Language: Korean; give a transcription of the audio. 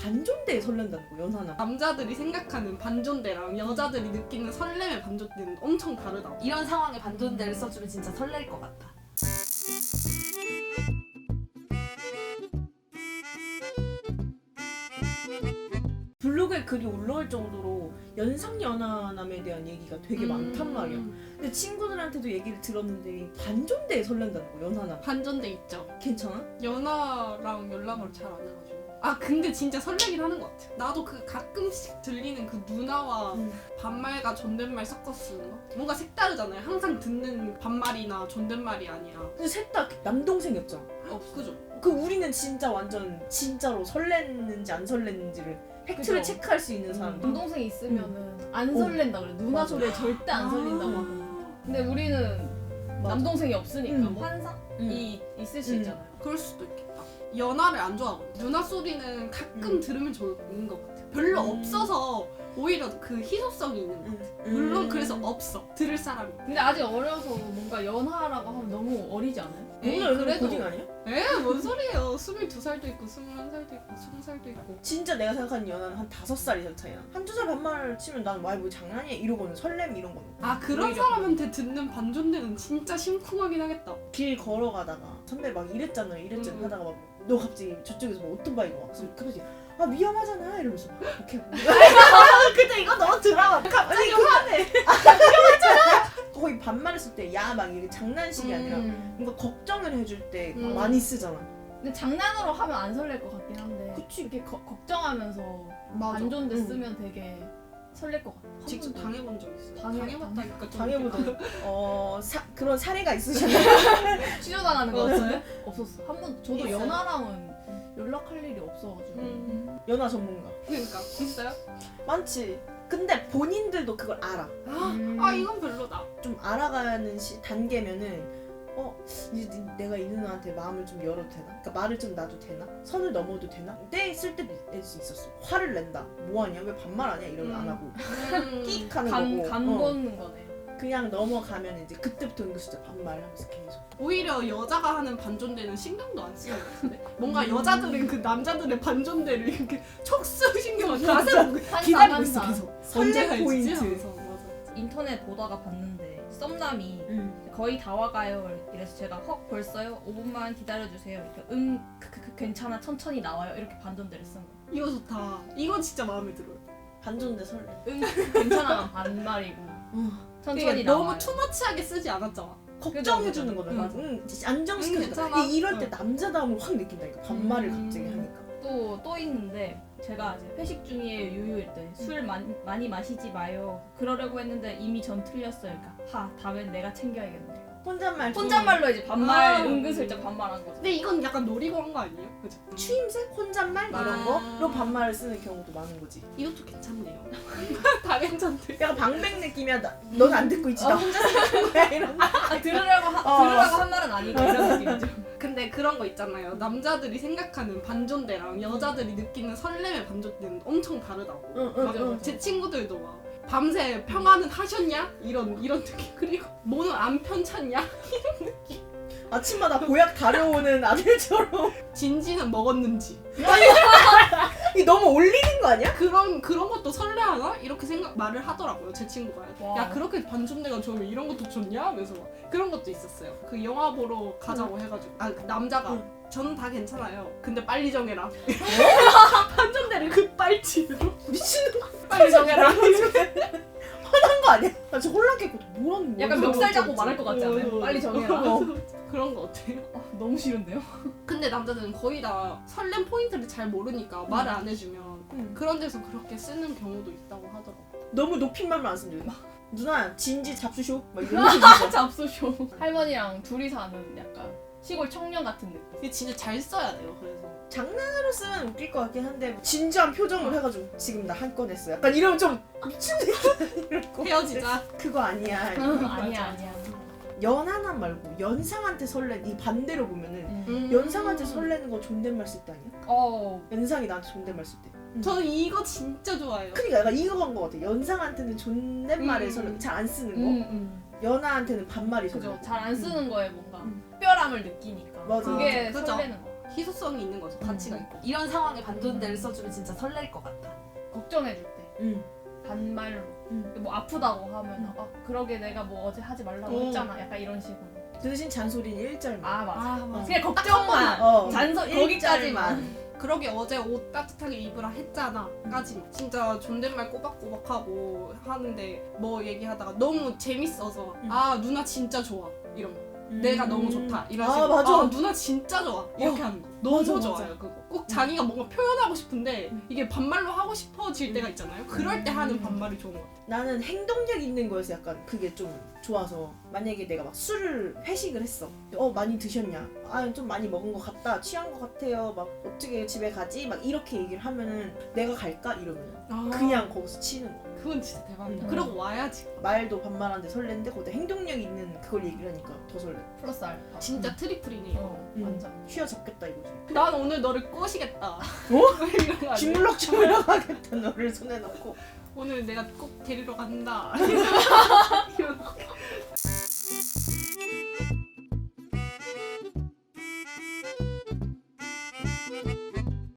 반존대에 설렌다는 거 연하나. 남자들이 생각하는 반존대랑 여자들이 느끼는 설렘의 반존대는 엄청 다르다. 이런 상황에 반존대를 써주면 진짜 설렐 것 같다. 블로그에 글이 올라올 정도로 연상 연하남에 대한 얘기가 되게 많단 말이야. 근데 친구들한테도 얘기를 들었는데 반존대에 설렌다는 거 연하남. 반존대 있죠. 괜찮아? 연하랑 연락을 잘 안 해가지고. 아 근데 진짜 설레긴 하는 것 같아. 나도 그 가끔씩 들리는 그 누나와 응. 반말과 존댓말 섞어 쓰는 거. 뭔가 색다르잖아요. 항상 듣는 반말이나 존댓말이 아니라. 근데 셋다 남동생이었잖아. 어 그죠? 그 우리는 진짜 완전 진짜로 설렜는지 안 설렜는지를 팩트를 그죠. 체크할 수 있는 사람. 남동생 있으면은 안 어. 설렌다 그래. 누나 맞아. 소리에 절대 안 설린다고 하거든. 근데 우리는 남동생이 없으니까 응. 뭐 환상이 있을 수 응. 있잖아요. 그럴 수도 있겠다. 연하를 안 좋아하거든. 누나 소리는 가끔 음. 들으면 좋은 것 같아. 별로 음. 없어서 오히려 그 희소성이 있는 것 같아. 음. 물론 그래서 없어. 들을 사람이. 근데 아직 어려서 뭔가 연하라고 하면 너무 어리지 않아요? 에이, 오늘 그래도- 고딩 아니야? 에? 뭔 소리예요. 22살도 있고 21살도 있고 20살도 있고. 진짜 내가 생각하는 연하는 한 다섯 살이 전 차이나. 한두 살 반말 치면 난 와이 뭐 장난이야 이러고는 설렘 이런 거는. 아 그런 오히려 사람한테 듣는 반존대는 진짜 심쿵하긴 하겠다. 길 걸어가다가 선배 막 이랬잖아 이랬잖아 음. 하다가 막 너 갑자기 저쪽에서 뭐 오토바이가 와 그래서 갑자기 아 위험하잖아 이러면서 막 이렇게 근데 이거 너무 드라마 갑자기 화내 거의 반말했을 때 야 막 이게 장난식이 아니라 음. 뭔가 걱정을 해줄 때 음. 많이 쓰잖아 근데 장난으로 하면 안 설렐 것 같긴 한데 그치. 이렇게 거- 걱정하면서. 반존대 응. 쓰면 되게 설렐 것 같아. 직접 당해본 적 있어요. 당해- 당해봤다니까 좀 당해보던 어 사, 그런 사례가 있으셨나요? 취조당하는 거 없어요? 없었어. 한 번 저도 있어요? 연하랑은 연락할 일이 없어가지고. 음. 연하 전문가 그러니까 있어요? 많지 근데 본인들도 그걸 알아 음. 아 이건 별로다. 좀 알아가는 시, 단계면은 어 이제 니- 내가 이 누나한테 마음을 좀 열어도 되나? 그러니까 말을 좀 놔도 되나? 선을 넘어도 되나? 때쓸 때도 있- 있었어. 화를 낸다. 뭐하냐? 왜 반말하냐? 이러면 안 음. 하고 음. 끽 하는 간, 거고 간 어. 보는 거네요. 그냥 넘어가면 이제 그때부터 은근슬쩍 반말하면서 계속 오히려 여자가 하는 반존대는 신경도 안 쓰는 것 같은데 뭔가 음. 여자들은 그 남자들의 반존대를 이렇게 척수 신경을. 가서 환상, 기다리고 있어. 계속 언제 갈지 포인트 하면서. 인터넷 보다가 봤는데 썸남이 음. 거의 다 와가요 이래서 제가 헉 벌써요? 5분만 기다려주세요 이렇게 응 그, 그, 그, 괜찮아 천천히 나와요 이렇게 반전대를 쓴 거예요 이거 좋다. 이거 진짜 마음에 들어요. 반존대 설렘 응, 괜찮아가 반말이고. 어. 천천히 이게 나와요. 너무 투머치하게 쓰지 않았잖아. 걱정해주는 그죠, 거는 그죠. 응, 응, 안정시켜주는 괜찮아. 거 이럴 때 응. 남자다움을 확 느낀다니까 반말을 음. 갑자기 하니까 또, 또 있는데 제가 이제 회식 중이에요 유유 이랬더니 술 많이 마시지 마요. 그러려고 했는데 이미 전 틀렸어요. 그러니까 하 다음엔 내가 챙겨야겠네 혼잣말 혼잣말로 이제 반말 아. 은근슬쩍 반말한 거죠 근데 이건 약간 노리고 한거 아니에요? 그죠? 추임새? 혼잣말? 이런 아. 거로 반말을 쓰는 경우도 많은 거지 이것도 괜찮네요. 다 괜찮대. 약간 방백 느낌이야 나, 넌 안 듣고 있지 나 혼자 생각하는 거야 이런 아, 들으려고, 하, 어. 들으라고 한 말은 아니고 이런 느낌이죠 근데 그런 거 있잖아요. 남자들이 생각하는 반존대랑 여자들이 느끼는 설렘의 반존대는 엄청 다르다고. 응, 응, 막 응. 제 친구들도 막 밤새 평화는 하셨냐? 이런 이런 느낌. 그리고 뭐는 안 편찮냐? 아침마다 보약 다려오는 아들처럼 진지는 먹었는지. 이 너무 올리는 거 아니야? 그런 그런 것도 설레하나? 이렇게 생각 말을 하더라고요. 제 친구가. 와. 야 그렇게 반존대가 좋으면 이런 것도 좋냐? 하면서 막 그런 것도 있었어요. 그 영화 보러 가자고 해가지고 아그 남자가 응. 저는 다 괜찮아요. 근데 빨리 정해라. 반존대를 급발치로 미치는 거 빨리 정해라. 화난 거 아니야? 나 진짜 혼란했고 뭐라는 거야? 약간 멱살 잡고 말할 것 같지 않아요? 어, 빨리 정해라 어. 그런 거 어때요? 아, 너무 싫은데요? 근데 남자들은 거의 다 설렘 포인트를 잘 모르니까 말을 안 해주면 응. 그런 데서 그렇게 쓰는 경우도 있다고 하더라고. 너무 높임말만 안 쓰면 돼 누나 진지 잡수쇼? 막 이런 식이죠 잡수쇼. 할머니랑 둘이 사는 약간 시골 청년 같은 느낌. 진짜 잘 써야 돼요. 그래서 장난으로 쓰면 웃길 것 같긴 한데 진지한 표정을 해가지고 지금 나 한 건 했어 약간 이러면 좀 미친 느낌 이럴 거 헤어지자. 그거 아니야 아니야 아니야. 연하남 말고 연상한테 설레 이 반대로 보면은 음. 연상한테 설레는 거 존댓말 쓸 때 아니야? 어 연상이 나한테 존댓말 쓸 때. 저는 이거 진짜 좋아해요. 그러니까 약간 이거 간거 같아. 연상한테는 존댓말에 음. 설레 잘안 쓰는 거. 음, 음. 연하한테는 반말이 설레. 그죠. 잘 안 쓰는 거에 뭔가 음. 특별함을 느끼니까. 맞아. 그게 그죠. 설레는 거. 희소성이 있는 거죠. 가치가 음. 있고. 이런 상황에 반전대를 써주면 진짜 설렐 것 같다. 걱정해줄 때 응. 반말로 음. 뭐 아프다고 하면 아 그러게 내가 뭐 어제 하지 말라고 오. 했잖아 약간 이런 식으로 대신 잔소리는 일절만. 아 맞아 아, 맞아. 그냥 걱정만 어. 잔소 거기까지만 그러게 어제 옷 따뜻하게 입으라 했잖아까지 진짜 존댓말 꼬박꼬박하고 하는데 뭐 얘기하다가 너무 재밌어서 음. 아 누나 진짜 좋아 이런 거 음. 내가 너무 좋다. 이런 아, 식으로. 맞아. 아, 누나 진짜 좋아. 이렇게 어. 하는 거. 너무 맞아, 맞아. 좋아요 그거. 꼭 자기가 뭔가 표현하고 싶은데 음. 이게 반말로 하고 싶어질 때가 있잖아요. 그럴 때 음. 하는 반말이 좋은 것 같아요 나는 행동력 있는 거에서 약간 그게 좀 좋아서 만약에 내가 막 술을 회식을 했어. 어 많이 드셨냐? 아 좀 많이 먹은 것 같다. 취한 것 같아요. 막 어떻게 집에 가지? 막 이렇게 얘기를 하면은 내가 갈까? 이러면은 아, 그냥 거기서 치는 거야 그건 진짜 대박이다. 음. 그러고 와야지. 말도 반말하는데 설레는데 거기다 행동력 있는 그걸 얘기를 하니까 더 설레. 플러스 알파. 진짜 트리플이네요. 어 음. 완전. 휘어잡겠다 이거지. 난 오늘 너를 꼬시겠다. 어? 이러면 안 돼. 주물럭 주물럭 하겠다 너를 손에 넣고. 오늘 내가 꼭 데리러 간다. 이런 거.